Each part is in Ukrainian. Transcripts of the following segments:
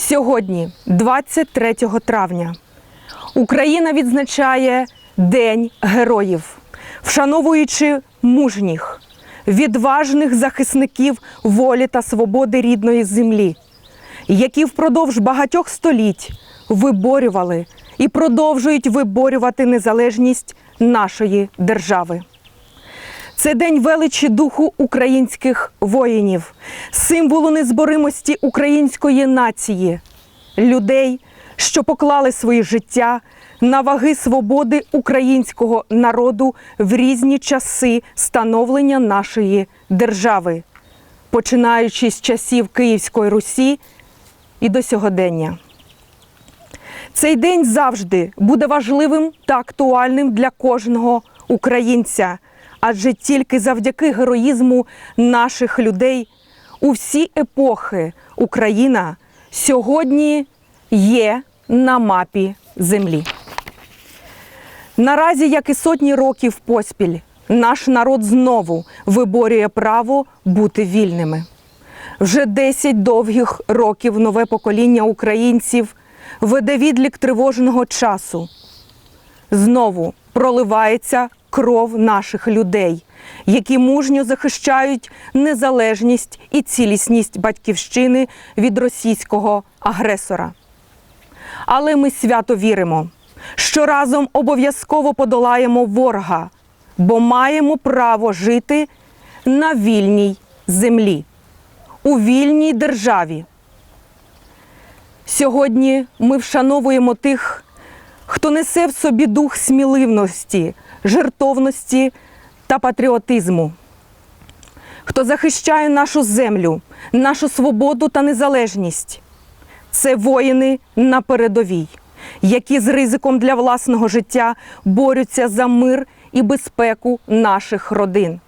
Сьогодні, 23 травня, Україна відзначає День героїв, вшановуючи мужніх, відважних захисників волі та свободи рідної землі, які впродовж багатьох століть виборювали і продовжують виборювати незалежність нашої держави. Це день величі духу українських воїнів, символу незборимості української нації, людей, що поклали свої життя на ваги свободи українського народу в різні часи становлення нашої держави, починаючи з часів Київської Русі і до сьогодення. Цей день завжди буде важливим та актуальним для кожного українця, адже тільки завдяки героїзму наших людей у всі епохи Україна сьогодні є на мапі землі. Наразі, як і сотні років поспіль, наш народ знову виборює право бути вільними. Вже 10 довгих років нове покоління українців веде відлік тривожного часу. Знову проливається кров наших людей, які мужньо захищають незалежність і цілісність батьківщини від російського агресора. Але ми свято віримо, що разом обов'язково подолаємо ворога, бо маємо право жити на вільній землі, у вільній державі. Сьогодні ми вшановуємо тих, хто несе в собі дух сміливості, жертовності та патріотизму, хто захищає нашу землю, нашу свободу та незалежність. Це воїни на передовій, які з ризиком для власного життя борються за мир і безпеку наших родин.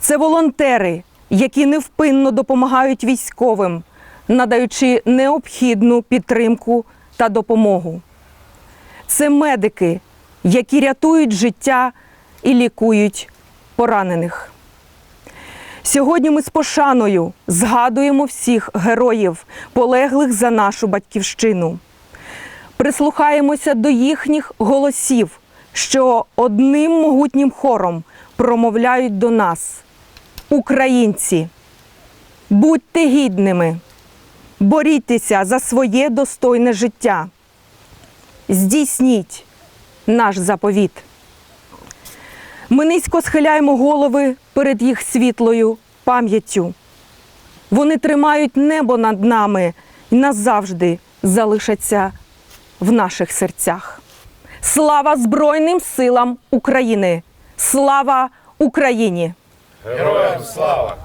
Це волонтери, які невпинно допомагають військовим, надаючи необхідну підтримку та допомогу. Це медики, які рятують життя і лікують поранених. Сьогодні ми з пошаною згадуємо всіх героїв, полеглих за нашу батьківщину. Прислухаємося до їхніх голосів, що одним могутнім хором промовляють до нас. Українці, будьте гідними, борітеся за своє достойне життя. Здійсніть наш заповіт. Ми низько схиляємо голови перед їх світлою пам'яттю. Вони тримають небо над нами і назавжди залишаться в наших серцях. Слава Збройним силам України! Слава Україні! Героям слава!